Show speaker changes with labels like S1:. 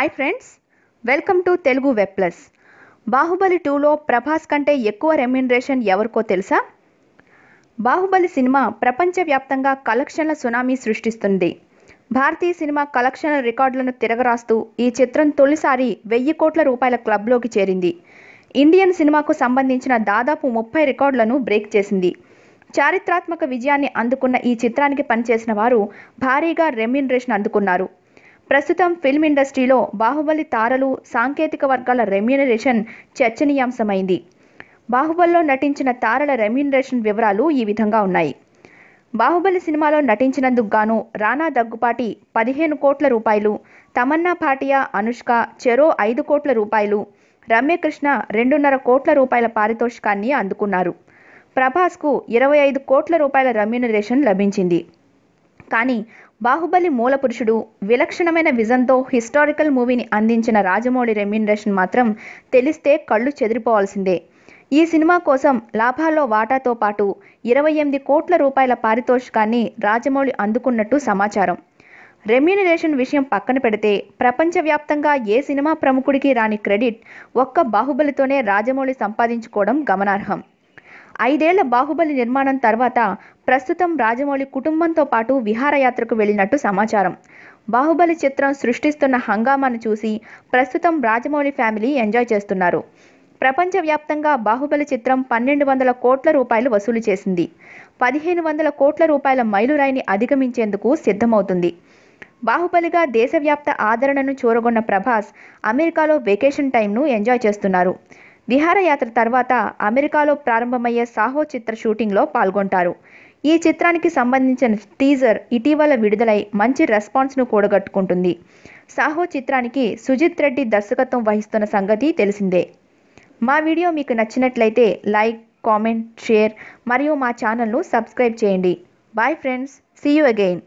S1: Hi friends welcome to Telugu web plus Baahubali టూలో ప్రభాస్ కంటే ఎక్కువ రెమ్యునరేషన్ ఎవరికో తెలుసా? బాహుబలి సినిమా ప్రపంచవ్యాప్తంగా కలెక్షన్ల సునామీ సృష్టిస్తుంది. భారతీయ సినిమా కలెక్షన్ల రికార్డులను తిరగరాస్తూ ఈ చిత్రం తొలిసారి వెయ్యి కోట్ల రూపాయల క్లబ్లోకి చేరింది. ఇండియన్ సినిమాకు సంబంధించిన దాదాపు ముప్పై రికార్డులను బ్రేక్ చేసింది. చారిత్రాత్మక విజయాన్ని అందుకున్న ఈ చిత్రానికి పనిచేసిన వారు భారీగా రెమ్యునరేషన్ అందుకున్నారు. ప్రస్తుతం ఫిల్మ్ ఇండస్ట్రీలో బాహుబలి తారలు సాంకేతిక వర్గాల రెమ్యునరేషన్ చర్చనీయాంశమైంది. బాహుబలిలో నటించిన తారల రెమ్యునరేషన్ వివరాలు ఈ విధంగా ఉన్నాయి. బాహుబలి సినిమాలో నటించినందుకు గాను రానా దగ్గుపాటి పదిహేను కోట్ల రూపాయలు తమన్నా భాటియా అనుష్క చెరో ఐదు కోట్ల రూపాయలు రమ్యకృష్ణ రెండున్నర కోట్ల రూపాయల పారితోషికాన్ని అందుకున్నారు. ప్రభాస్కు ఇరవై ఐదు కోట్ల రూపాయల రెమ్యునరేషన్ లభించింది. కానీ బాహుబలి మూల పురుషుడు విలక్షణమైన విజన్తో హిస్టారికల్ మూవీని అందించిన రాజమౌళి రెమ్యునరేషన్ మాత్రం తెలిస్తే కళ్ళు చెదిరిపోవాల్సిందే. ఈ సినిమా కోసం లాభాల్లో వాటాతో పాటు ఇరవై ఎనిమిది కోట్ల రూపాయల పారితోషికాన్ని రాజమౌళి అందుకున్నట్టు సమాచారం. రెమ్యునరేషన్ విషయం పక్కన పెడితే ప్రపంచవ్యాప్తంగా ఏ సినిమా ప్రముఖుడికి రాని క్రెడిట్ ఒక్క బాహుబలితోనే రాజమౌళి సంపాదించుకోవడం గమనార్హం. ఐదేళ్ళ బాహుబలి నిర్మాణం తర్వాత ప్రస్తుతం రాజమౌళి కుటుంబంతో పాటు విహారయాత్రకు వెళ్ళినట్టు సమాచారం. బాహుబలి చిత్రం సృష్టిస్తున్న హంగామాను చూసి ప్రస్తుతం రాజమౌళి ఫ్యామిలీ ఎంజాయ్ చేస్తున్నారు. ప్రపంచవ్యాప్తంగా బాహుబలి చిత్రం పన్నెండు వందల కోట్ల రూపాయలు వసూలు చేసింది. పదిహేను వందల కోట్ల రూపాయల మైలురాయిని అధిగమించేందుకు సిద్ధమవుతుంది. బాహుబలిగా దేశవ్యాప్త ఆదరణను చూరగొన్న ప్రభాస్ అమెరికాలో వెకేషన్ టైంను ఎంజాయ్ చేస్తున్నారు. విహారయాత్ర తర్వాత అమెరికాలో ప్రారంభమయ్యే సాహో చిత్ర షూటింగ్లో పాల్గొంటారు. ఈ చిత్రానికి సంబంధించిన టీజర్ ఇటీవల విడుదలై మంచి రెస్పాన్స్ను కూడగట్టుకుంటుంది. సాహో చిత్రానికి సుజిత్ రెడ్డి దర్శకత్వం వహిస్తున్న సంగతి తెలిసిందే. మా వీడియో మీకు నచ్చినట్లయితే లైక్ కామెంట్ షేర్ మరియు మా ఛానల్ను సబ్స్క్రైబ్ చేయండి. Bye friends see you again.